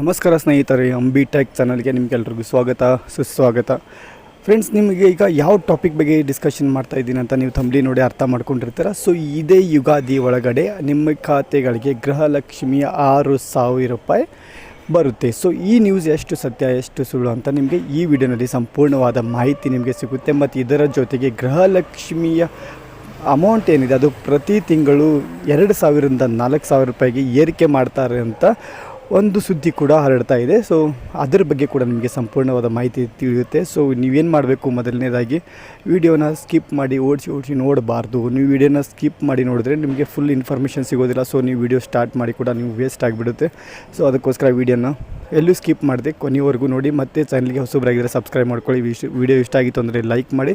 ನಮಸ್ಕಾರ ಸ್ನೇಹಿತರೆ, ಅಂಬಿ ಟೆಕ್ ಚಾನಲ್ಗೆ ನಿಮಗೆಲ್ಲರಿಗೂ ಸ್ವಾಗತ, ಸುಸ್ವಾಗತ. ಫ್ರೆಂಡ್ಸ್ ನಿಮಗೆ ಈಗ ಯಾವ ಟಾಪಿಕ್ ಬಗ್ಗೆ ಡಿಸ್ಕಷನ್ ಮಾಡ್ತಾ ಇದ್ದೀನಿ ಅಂತ ನೀವು ತಂಬಲಿ ನೋಡಿ ಅರ್ಥ ಮಾಡ್ಕೊಂಡಿರ್ತೀರ? ಸೊ ಇದೇ ಯುಗಾದಿ ಒಳಗಡೆ ನಿಮ್ಮ ಖಾತೆಗಳಿಗೆ ಗೃಹಲಕ್ಷ್ಮಿಯ ಆರು ಸಾವಿರ ರೂಪಾಯಿ ಬರುತ್ತೆ. ಸೊ ಈ ನ್ಯೂಸ್ ಎಷ್ಟು ಸತ್ಯ, ಎಷ್ಟು ಸುಳ್ಳು ಅಂತ ನಿಮಗೆ ಈ ವಿಡಿಯೋನಲ್ಲಿ ಸಂಪೂರ್ಣವಾದ ಮಾಹಿತಿ ನಿಮಗೆ ಸಿಗುತ್ತೆ. ಮತ್ತು ಇದರ ಜೊತೆಗೆ ಗೃಹಲಕ್ಷ್ಮಿಯ ಅಮೌಂಟ್ ಏನಿದೆ, ಅದು ಪ್ರತಿ ತಿಂಗಳು ಎರಡು ಸಾವಿರದಿಂದ ನಾಲ್ಕು ಸಾವಿರ ರೂಪಾಯಿಗೆ ಏರಿಕೆ ಮಾಡ್ತಾರೆ ಅಂತ ಒಂದು ಸುದ್ದಿ ಕೂಡ ಹರಡ್ತಾ ಇದೆ. ಸೊ ಅದರ ಬಗ್ಗೆ ಕೂಡ ನಿಮಗೆ ಸಂಪೂರ್ಣವಾದ ಮಾಹಿತಿ ತಿಳಿಯುತ್ತೆ. ಸೊ ನೀವೇನು ಮಾಡಬೇಕು ಮೊದಲನೇದಾಗಿ, ವಿಡಿಯೋನ ಸ್ಕಿಪ್ ಮಾಡಿ ಓಡಿಸಿ ಓಡಿಸಿ ನೋಡಬಾರ್ದು. ನೀವು ವಿಡಿಯೋನ ಸ್ಕಿಪ್ ಮಾಡಿ ನೋಡಿದ್ರೆ ನಿಮಗೆ ಫುಲ್ ಇನ್ಫಾರ್ಮೇಷನ್ ಸಿಗೋದಿಲ್ಲ. ಸೊ ನೀವು ವಿಡಿಯೋ ಸ್ಟಾರ್ಟ್ ಮಾಡಿ ಕೂಡ ನೀವು ವೇಸ್ಟ್ ಆಗಿಬಿಡುತ್ತೆ. ಸೊ ಅದಕ್ಕೋಸ್ಕರ ವಿಡಿಯೋನ ಎಲ್ಲೂ ಸ್ಕಿಪ್ ಮಾಡಿದೆ ಕೊನೆವರೆಗೂ ನೋಡಿ. ಮತ್ತೆ ಚಾನಲ್ಗೆ ಹೊಸಬರಾಗಿದ್ದರೆ ಸಬ್ಸ್ಕ್ರೈಬ್ ಮಾಡ್ಕೊಳ್ಳಿ. ವಿಡಿಯೋ ಇಷ್ಟ ಆಗಿತ್ತು ಅಂದರೆ ಲೈಕ್ ಮಾಡಿ.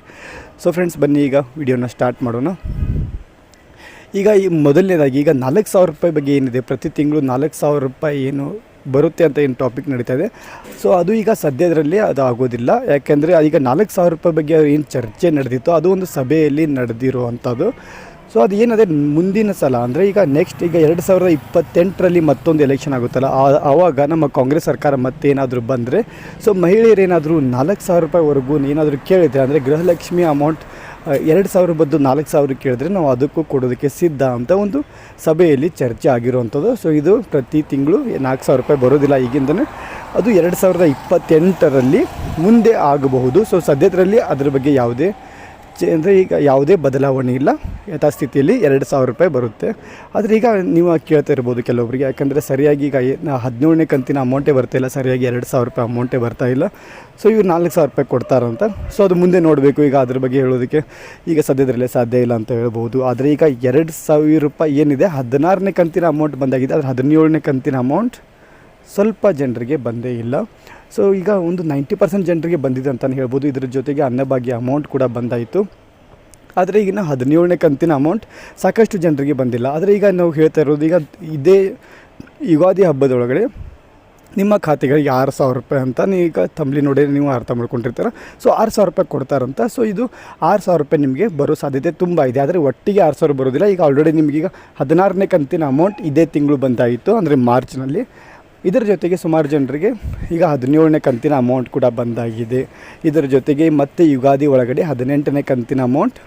ಸೊ ಫ್ರೆಂಡ್ಸ್ ಬನ್ನಿ ಈಗ ವಿಡಿಯೋನ ಸ್ಟಾರ್ಟ್ ಮಾಡೋಣ. ಈಗ ಈ ಮೊದಲನೇದಾಗಿ, ಈಗ ನಾಲ್ಕು ಸಾವಿರ ರೂಪಾಯಿ ಬಗ್ಗೆ ಏನಿದೆ? ಪ್ರತಿ ತಿಂಗಳು ನಾಲ್ಕು ಸಾವಿರ ರೂಪಾಯಿ ಏನು ಬರುತ್ತೆ ಅಂತ ಏನು ಟಾಪಿಕ್ ನಡೀತಾ ಇದೆ. ಸೊ ಅದು ಈಗ ಸದ್ಯದರಲ್ಲಿ ಅದು ಆಗೋದಿಲ್ಲ ಯಾಕೆಂದರೆ, ಈಗ ನಾಲ್ಕು ಸಾವಿರ ರೂಪಾಯಿ ಬಗ್ಗೆ ಏನು ಚರ್ಚೆ ನಡೆದಿತ್ತು, ಅದು ಒಂದು ಸಭೆಯಲ್ಲಿ ನಡೆದಿರುವಂಥದ್ದು. ಸೊ ಅದು ಏನದೆ ಮುಂದಿನ ಸಲ, ಅಂದರೆ ಈಗ ನೆಕ್ಸ್ಟ್ ಈಗ ಎರಡು ಸಾವಿರದ ಇಪ್ಪತ್ತೆಂಟರಲ್ಲಿ ಮತ್ತೊಂದು ಎಲೆಕ್ಷನ್ ಆಗುತ್ತಲ್ಲ ಆವಾಗ ನಮ್ಮ ಕಾಂಗ್ರೆಸ್ ಸರ್ಕಾರ ಮತ್ತೇನಾದರೂ ಬಂದರೆ ಸೊ ಮಹಿಳೆಯರೇನಾದರೂ ನಾಲ್ಕು ಸಾವಿರ ರೂಪಾಯಿವರೆಗೂ ಏನಾದರೂ ಕೇಳಿದರೆ, ಅಂದರೆ ಗೃಹಲಕ್ಷ್ಮಿ ಅಮೌಂಟ್ ಎರಡು ಸಾವಿರ ಬದ್ದು ನಾಲ್ಕು ಸಾವಿರ ಕೇಳಿದ್ರೆ ನಾವು ಅದಕ್ಕೂ ಕೊಡೋದಕ್ಕೆ ಸಿದ್ಧ ಅಂತ ಒಂದು ಸಭೆಯಲ್ಲಿ ಚರ್ಚೆ ಆಗಿರುವಂಥದ್ದು. ಸೊ ಇದು ಪ್ರತಿ ತಿಂಗಳು ನಾಲ್ಕು ಸಾವಿರ ರೂಪಾಯಿ ಬರೋದಿಲ್ಲ ಈಗಿಂದನೇ. ಅದು ಎರಡು ಸಾವಿರದ ಇಪ್ಪತ್ತೆಂಟರಲ್ಲಿ ಮುಂದೆ ಆಗಬಹುದು. ಸೊ ಸದ್ಯದರಲ್ಲಿ ಅದ್ರ ಬಗ್ಗೆ ಯಾವುದೇ ಚೆ ಅಂದರೆ ಈಗ ಯಾವುದೇ ಬದಲಾವಣೆ ಇಲ್ಲ. ಯಥಾಸ್ಥಿತಿಯಲ್ಲಿ ಎರಡು ಸಾವಿರ ರೂಪಾಯಿ ಬರುತ್ತೆ. ಆದರೆ ಈಗ ನೀವು ಕೇಳ್ತಾ ಇರ್ಬೋದು ಕೆಲವೊಬ್ಬರಿಗೆ ಯಾಕಂದರೆ ಸರಿಯಾಗಿ ಈಗ ಹದಿನೇಳನೇ ಕಂತಿನ ಅಮೌಂಟೇ ಬರ್ತಾ ಇಲ್ಲ. ಸರಿಯಾಗಿ ಎರಡು ಸಾವಿರ ರೂಪಾಯಿ ಅಮೌಂಟೇ ಬರ್ತಾ ಇಲ್ಲ. ಸೊ ಇವ್ರು ನಾಲ್ಕು ಸಾವಿರ ರೂಪಾಯಿ ಕೊಡ್ತಾರಂತ. ಸೊ ಅದು ಮುಂದೆ ನೋಡಬೇಕು. ಈಗ ಅದ್ರ ಬಗ್ಗೆ ಹೇಳೋದಕ್ಕೆ ಈಗ ಸದ್ಯದಲ್ಲೇ ಸಾಧ್ಯ ಇಲ್ಲ ಅಂತ ಹೇಳ್ಬೋದು. ಆದರೆ ಈಗ ಎರಡು ಸಾವಿರ ರೂಪಾಯಿ ಏನಿದೆ? ಹದಿನಾರನೇ ಕಂತಿನ ಅಮೌಂಟ್ ಬಂದಾಗಿದೆ. ಆದರೆ ಹದಿನೇಳನೇ ಕಂತಿನ ಅಮೌಂಟ್ ಸ್ವಲ್ಪ ಜನರಿಗೆ ಬಂದೇ ಇಲ್ಲ. ಸೊ ಈಗ ಒಂದು ನೈಂಟಿ ಪರ್ಸೆಂಟ್ ಜನರಿಗೆ ಬಂದಿದೆ ಅಂತಲೇ ಹೇಳ್ಬೋದು. ಇದರ ಜೊತೆಗೆ ಅನ್ನಭಾಗ್ಯ ಅಮೌಂಟ್ ಕೂಡ ಬಂದಾಯಿತು. ಆದರೆ ಈಗಿನ ಹದಿನೇಳನೇ ಕಂತಿನ ಅಮೌಂಟ್ ಸಾಕಷ್ಟು ಜನರಿಗೆ ಬಂದಿಲ್ಲ. ಆದರೆ ಈಗ ನಾವು ಹೇಳ್ತಾ ಇರೋದು, ಈಗ ಇದೇ ಯುಗಾದಿ ಹಬ್ಬದೊಳಗಡೆ ನಿಮ್ಮ ಖಾತೆಗಳಿಗೆ ಆರು ಸಾವಿರ ರೂಪಾಯಿ ಅಂತ ಈಗ ತಂಬ್ಲಿ ನೋಡಿ, ನೀವು ಅರ್ಥ ಮಾಡ್ಕೊಂಡಿರ್ತೀರ. ಸೊ ಆರು ಸಾವಿರ ರೂಪಾಯಿ ಕೊಡ್ತಾರಂತ. ಸೊ ಇದು ಆರು ಸಾವಿರ ರೂಪಾಯಿ ನಿಮಗೆ ಬರೋ ಸಾಧ್ಯತೆ ತುಂಬ ಇದೆ. ಆದರೆ ಒಟ್ಟಿಗೆ ಆರು ಸಾವಿರ ಬರೋದಿಲ್ಲ. ಈಗ ಆಲ್ರೆಡಿ ನಿಮಗೀಗ ಹದಿನಾರನೇ ಕಂತಿನ ಅಮೌಂಟ್ ಇದೇ ತಿಂಗಳು ಬಂದಾಯಿತು. ಅಂದರೆ ಮಾರ್ಚ್ನಲ್ಲಿ ಇದರ ಜೊತೆಗೆ ಸುಮಾರು ಜನರಿಗೆ ಈಗ ಹದಿನೇಳನೇ ಕಂತಿನ ಅಮೌಂಟ್ ಕೂಡ ಬಂದಾಗಿದೆ. ಇದರ ಜೊತೆಗೆ ಮತ್ತೆ ಯುಗಾದಿ ಒಳಗಡೆ ಹದಿನೆಂಟನೇ ಕಂತಿನ ಅಮೌಂಟ್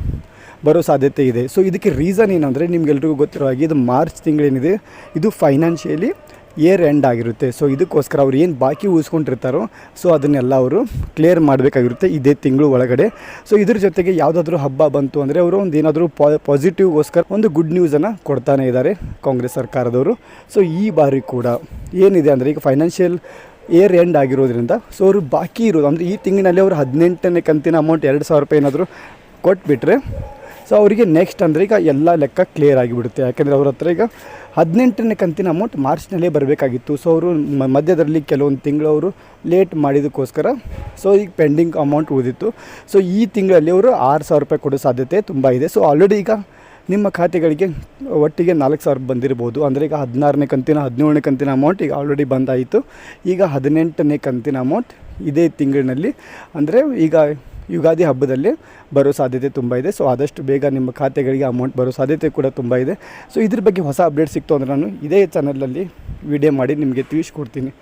ಬರೋ ಸಾಧ್ಯತೆ ಇದೆ. ಸೊ ಇದಕ್ಕೆ ರೀಸನ್ ಏನಂದರೆ ನಿಮಗೆಲ್ರಿಗೂ ಗೊತ್ತಿರೋ ಹಾಗೆ ಇದು ಮಾರ್ಚ್ ತಿಂಗಳೇನಿದೆ. ಇದು ಫೈನಾನ್ಷಿಯಲಿ ಇಯರ್ ಎಂಡ್ ಆಗಿರುತ್ತೆ. ಸೊ ಇದಕ್ಕೋಸ್ಕರ ಅವ್ರು ಏನು ಬಾಕಿ ಉಳಿಸ್ಕೊಂಡಿರ್ತಾರೋ ಸೊ ಅದನ್ನೆಲ್ಲ ಅವರು ಕ್ಲಿಯರ್ ಮಾಡಬೇಕಾಗಿರುತ್ತೆ ಇದೇ ತಿಂಗಳು ಒಳಗಡೆ. ಸೊ ಇದ್ರ ಜೊತೆಗೆ ಯಾವುದಾದ್ರೂ ಹಬ್ಬ ಬಂತು ಅಂದರೆ ಅವರು ಒಂದು ಏನಾದರೂ ಪಾಸಿಟಿವ್ಗೋಸ್ಕರ ಒಂದು ಗುಡ್ ನ್ಯೂಸನ್ನು ಕೊಡ್ತಾನೆ ಇದ್ದಾರೆ ಕಾಂಗ್ರೆಸ್ ಸರ್ಕಾರದವರು. ಸೊ ಈ ಬಾರಿ ಕೂಡ ಏನಿದೆ ಅಂದರೆ ಈಗ ಫೈನಾನ್ಷಿಯಲ್ ಏರ್ ಎಂಡ್ ಆಗಿರೋದ್ರಿಂದ ಸೊ ಅವರು ಬಾಕಿ ಇರೋದು ಅಂದರೆ ಈ ತಿಂಗಳಿನಲ್ಲಿ ಅವರು ಹದಿನೆಂಟನೇ ಕಂತಿನ ಅಮೌಂಟ್ ಎರಡು ಸಾವಿರ ರೂಪಾಯಿ ಏನಾದರೂ ಕೊಟ್ಬಿಟ್ರೆ ಸೊ ಅವರಿಗೆ ನೆಕ್ಸ್ಟ್ ಅಂದರೆ ಈಗ ಎಲ್ಲ ಲೆಕ್ಕ ಕ್ಲಿಯರ್ ಆಗಿಬಿಡುತ್ತೆ. ಯಾಕೆಂದರೆ ಅವ್ರ ಹತ್ರ ಈಗ ಹದಿನೆಂಟನೇ ಕಂತಿನ ಅಮೌಂಟ್ ಮಾರ್ಚ್ನಲ್ಲೇ ಬರಬೇಕಾಗಿತ್ತು. ಸೊ ಅವರು ಮಧ್ಯದಲ್ಲಿ ಕೆಲವೊಂದು ತಿಂಗಳು ಅವರು ಲೇಟ್ ಮಾಡಿದ್ದಕ್ಕೋಸ್ಕರ ಸೊ ಈಗ ಪೆಂಡಿಂಗ್ ಅಮೌಂಟ್ ಉಳಿದಿತ್ತು. ಸೊ ಈ ತಿಂಗಳಲ್ಲಿ ಅವರು ಆರು ಸಾವಿರ ರೂಪಾಯಿ ಕೊಡೋ ಸಾಧ್ಯತೆ ತುಂಬ ಇದೆ. ಸೊ ಆಲ್ರೆಡಿ ಈಗ ನಿಮ್ಮ ಖಾತೆಗಳಿಗೆ ಒಟ್ಟಿಗೆ ನಾಲ್ಕು ಸಾವಿರ ಬಂದಿರ್ಬೋದು. ಅಂದರೆ ಈಗ ಹದಿನಾರನೇ ಕಂತಿನ, ಹದಿನೇಳನೇ ಕಂತಿನ ಅಮೌಂಟ್ ಈಗ ಆಲ್ರೆಡಿ ಬಂದಾಯಿತು. ಈಗ ಹದಿನೆಂಟನೇ ಕಂತಿನ ಅಮೌಂಟ್ ಇದೇ ತಿಂಗಳಿನಲ್ಲಿ. ಅಂದರೆ ಈಗ ಯುಗಾದಿ ಹಬ್ಬದಲ್ಲಿ ಬರೋ ಸಾಧ್ಯತೆ ತುಂಬ ಇದೆ. ಸೊ ಆದಷ್ಟು ಬೇಗ ನಿಮ್ಮ ಖಾತೆಗಳಿಗೆ ಅಮೌಂಟ್ ಬರೋ ಸಾಧ್ಯತೆ ಕೂಡ ತುಂಬ ಇದೆ. ಸೊ ಇದ್ರ ಬಗ್ಗೆ ಹೊಸ ಅಪ್ಡೇಟ್ ಸಿಕ್ತು ಅಂದರೆ ನಾನು ಇದೇ ಚಾನಲಲ್ಲಿ ವಿಡಿಯೋ ಮಾಡಿ ನಿಮಗೆ ತಿಳಿಸ್ಕೊಡ್ತೀನಿ.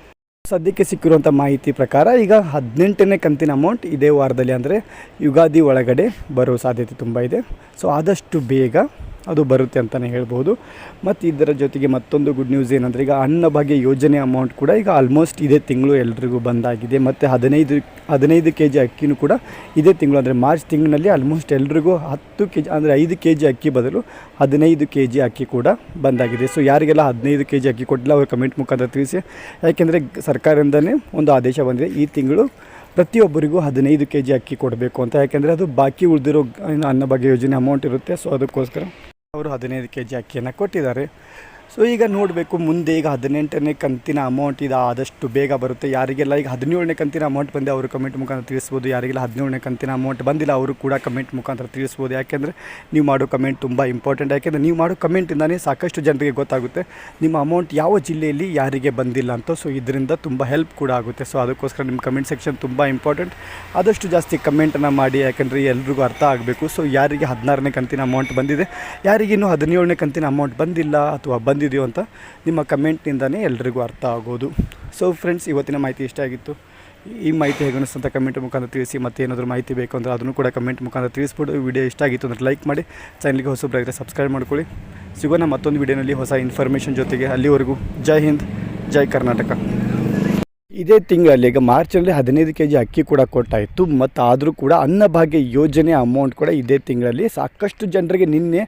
ಸದ್ಯಕ್ಕೆ ಸಿಕ್ಕಿರುವಂಥ ಮಾಹಿತಿ ಪ್ರಕಾರ ಈಗ ಹದಿನೆಂಟನೇ ಕಂತಿನ ಅಮೌಂಟ್ ಇದೇ ವಾರದಲ್ಲಿ ಅಂದರೆ ಯುಗಾದಿ ಒಳಗಡೆ ಬರೋ ಸಾಧ್ಯತೆ ತುಂಬ ಇದೆ. ಸೊ ಆದಷ್ಟು ಬೇಗ ಅದು ಬರುತ್ತೆ ಅಂತಲೇ ಹೇಳ್ಬೋದು. ಮತ್ತು ಇದರ ಜೊತೆಗೆ ಮತ್ತೊಂದು ಗುಡ್ ನ್ಯೂಸ್ ಏನಂದರೆ, ಈಗ ಅನ್ನಭಾಗ್ಯ ಯೋಜನೆ ಅಮೌಂಟ್ ಕೂಡ ಈಗ ಆಲ್ಮೋಸ್ಟ್ ಇದೇ ತಿಂಗಳು ಎಲ್ರಿಗೂ ಬಂದಾಗಿದೆ. ಮತ್ತು ಹದಿನೈದು ಹದಿನೈದು ಕೆ ಜಿ ಅಕ್ಕಿನೂ ಕೂಡ ಇದೇ ತಿಂಗಳು, ಅಂದರೆ ಮಾರ್ಚ್ ತಿಂಗಳಲ್ಲಿ ಆಲ್ಮೋಸ್ಟ್ ಎಲ್ರಿಗೂ ಹತ್ತು ಕೆ ಜಿ ಅಂದರೆ ಐದು ಕೆ ಜಿ ಅಕ್ಕಿ ಬದಲು ಹದಿನೈದು ಕೆ ಜಿ ಅಕ್ಕಿ ಕೂಡ ಬಂದಾಗಿದೆ. ಸೊ ಯಾರಿಗೆಲ್ಲ ಹದಿನೈದು ಕೆ ಜಿ ಅಕ್ಕಿ ಕೊಟ್ಟಿಲ್ಲ, ಅವರು ಕಮೆಂಟ್ ಮುಖಾಂತರ ತಿಳಿಸಿ. ಯಾಕೆಂದರೆ ಸರ್ಕಾರದಿಂದನೇ ಒಂದು ಆದೇಶ ಬಂದಿದೆ, ಈ ತಿಂಗಳು ಪ್ರತಿಯೊಬ್ಬರಿಗೂ ಹದಿನೈದು ಕೆ ಜಿ ಅಕ್ಕಿ ಕೊಡಬೇಕು ಅಂತ. ಯಾಕೆಂದರೆ ಅದು ಬಾಕಿ ಉಳಿದಿರೋ ಅನ್ನಭಾಗ್ಯ ಯೋಜನೆ ಅಮೌಂಟ್ ಇರುತ್ತೆ. ಸೊ ಅದಕ್ಕೋಸ್ಕರ ಅವರು ಹದಿನೈದು ಕೆ ಜಿ ಅಕ್ಕಿಯನ್ನು ಕೊಟ್ಟಿದ್ದಾರೆ. ಸೊ ಈಗ ನೋಡಬೇಕು, ಮುಂದೆ ಈಗ ಹದಿನೆಂಟನೇ ಕಂತಿನ ಅಮೌಂಟ್ ಇದು, ಆದಷ್ಟು ಬೇಗ ಬರುತ್ತೆ. ಯಾರಿಗೆಲ್ಲ ಈಗ ಹದಿನೇಳನೇ ಕಂತಿನ ಅಮೌಂಟ್ ಬಂದೆ ಅವರು ಕಮೆಂಟ್ ಮುಖಾಂತರ ತಿಳಿಸ್ಬೋದು. ಯಾರಿಗೆಲ್ಲ ಹದಿನೇಳನೇ ಕಂತಿನ ಅಮೌಂಟ್ ಬಂದಿಲ್ಲ, ಅವರು ಕೂಡ ಕಮೆಂಟ್ ಮುಖಾಂತರ ತಿಳಿಸ್ಬೋದು. ಯಾಕೆಂದರೆ ನೀವು ಮಾಡೋ ಕಮೆಂಟ್ ತುಂಬ ಇಂಪಾರ್ಟೆಂಟ್ ಯಾಕೆಂದರೆ ನೀವು ಮಾಡೋ ಕಮೆಂಟಿಂದನೇ ಸಾಕಷ್ಟು ಜನರಿಗೆ ಗೊತ್ತಾಗುತ್ತೆ, ನಿಮ್ಮ ಅಮೌಂಟ್ ಯಾವ ಜಿಲ್ಲೆಯಲ್ಲಿ ಯಾರಿಗೆ ಬಂದಿಲ್ಲ ಅಂತ. ಸೊ ಇದರಿಂದ ತುಂಬ ಹೆಲ್ಪ್ ಕೂಡ ಆಗುತ್ತೆ. ಸೊ ಅದಕ್ಕೋಸ್ಕರ ನಿಮ್ಮ ಕಮೆಂಟ್ ಸೆಕ್ಷನ್ ತುಂಬ ಇಂಪಾರ್ಟೆಂಟ್ ಆದಷ್ಟು ಜಾಸ್ತಿ ಕಮೆಂಟನ್ನು ಮಾಡಿ, ಯಾಕೆಂದರೆ ಎಲ್ರಿಗೂ ಅರ್ಥ ಆಗಬೇಕು. ಸೊ ಯಾರಿಗೆ ಹದಿನಾರನೇ ಕಂತಿನ ಅಮೌಂಟ್ ಬಂದಿದೆ ಯಾರಿಗಿನ್ನೂ ಹದಿನೇಳನೇ ಕಂತಿನ ಅಮೌಂಟ್ ಬಂದಿಲ್ಲ ಅಥವಾ ಬಂದಿದೆಯೋ ಅಂತ ನಿಮ್ಮ ಕಮೆಂಟ್ನಿಂದನೇ ಎಲ್ರಿಗೂ ಅರ್ಥ ಆಗೋದು. ಸೊ ಫ್ರೆಂಡ್ಸ್ ಇವತ್ತಿನ ಮಾಹಿತಿ ಇಷ್ಟ ಆಗಿತ್ತು. ಈ ಮಾಹಿತಿ ಹೇಗೆ ಅನಿಸ್ತಂತ ಕಮೆಂಟ್ ಮುಖಾಂತರ ತಿಳಿಸಿ, ಮತ್ತೆ ಏನಾದರೂ ಮಾಹಿತಿ ಬೇಕು ಅಂದರೆ ಅದನ್ನು ಕೂಡ ಕಮೆಂಟ್ ಮುಖಾಂತರ ತಿಳಿಸ್ಬಿಟ್ಟು ವಿಡಿಯೋ ಇಷ್ಟ ಆಗಿತ್ತು ಅಂದರೆ ಲೈಕ್ ಮಾಡಿ ಚಾನಲ್ಗೆ ಹೊಸಬ್ರಾಗಿದ್ದರೆ ಸಬ್ಸ್ಕ್ರೈಬ್ ಮಾಡ್ಕೊಳ್ಳಿ. ಸಿಗೋಣ ಮತ್ತೊಂದು ವಿಡಿಯೋನಲ್ಲಿ ಹೊಸ ಇನ್ಫಾರ್ಮೇಷನ್ ಜೊತೆಗೆ ಅಲ್ಲಿವರೆಗೂ. ಜೈ ಹಿಂದ್, ಜೈ ಕರ್ನಾಟಕ. ಇದೇ ತಿಂಗಳಲ್ಲಿ ಈಗ ಮಾರ್ಚಲ್ಲಿ ಹದಿನೈದು ಕೆ ಜಿ ಅಕ್ಕಿ ಕೂಡ ಕೊಟ್ಟಾಯಿತು ಮತ್ತು ಆದರೂ ಕೂಡ ಅನ್ನಭಾಗ್ಯ ಯೋಜನೆ ಅಮೌಂಟ್ ಕೂಡ ಇದೇ ತಿಂಗಳಲ್ಲಿ ಸಾಕಷ್ಟು ಜನರಿಗೆ ನಿನ್ನೆ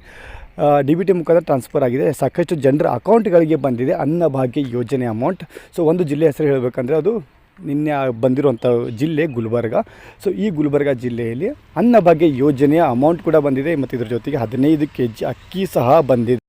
ಡಿ ಬಿ ಟಿ ಮುಖಾಂತರ ಟ್ರಾನ್ಸ್ಫರ್ ಆಗಿದೆ. ಸಾಕಷ್ಟು ಜನರ ಅಕೌಂಟ್ಗಳಿಗೆ ಬಂದಿದೆ. ಅನ್ನಭಾಗ್ಯ ಯೋಜನೆ ಅಮೌಂಟ್ ಸೊ ಒಂದು ಜಿಲ್ಲೆ ಹೆಸರು ಹೇಳಬೇಕಂದ್ರೆ ಅದು ನಿನ್ನೆ ಬಂದಿರುವಂಥ ಜಿಲ್ಲೆ ಗುಲ್ಬರ್ಗ. ಸೊ ಈ ಗುಲ್ಬರ್ಗ ಜಿಲ್ಲೆಯಲ್ಲಿ ಅನ್ನಭಾಗ್ಯ ಯೋಜನೆಯ ಅಮೌಂಟ್ ಕೂಡ ಬಂದಿದೆ. ಮತ್ತು ಇದರ ಜೊತೆಗೆ ಹದಿನೈದು ಕೆ ಜಿ ಅಕ್ಕಿ ಸಹ ಬಂದಿದೆ.